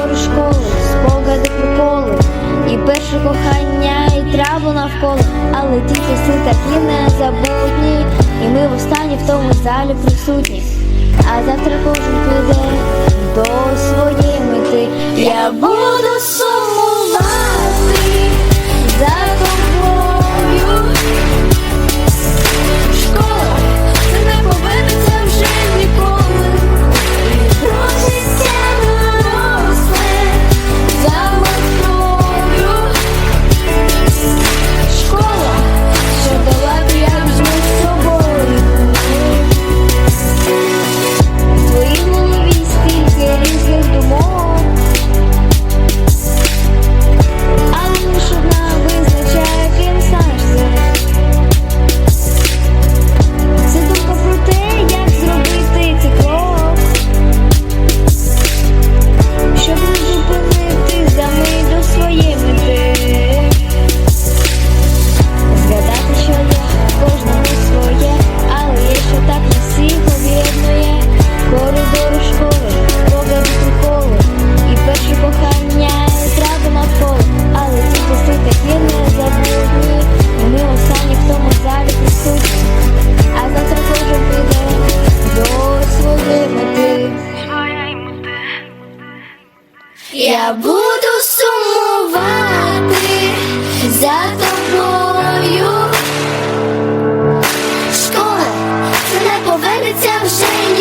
коридору школи, спогади приколи, і перше кохання, і траву навколо, але ті часи такі незабутні, і ми в востаннє в тому залі присутні. А завтра кожен піде до своєї мети. Я буду сумна. Я буду сумувати за тобою. Школа це не повернеться вже.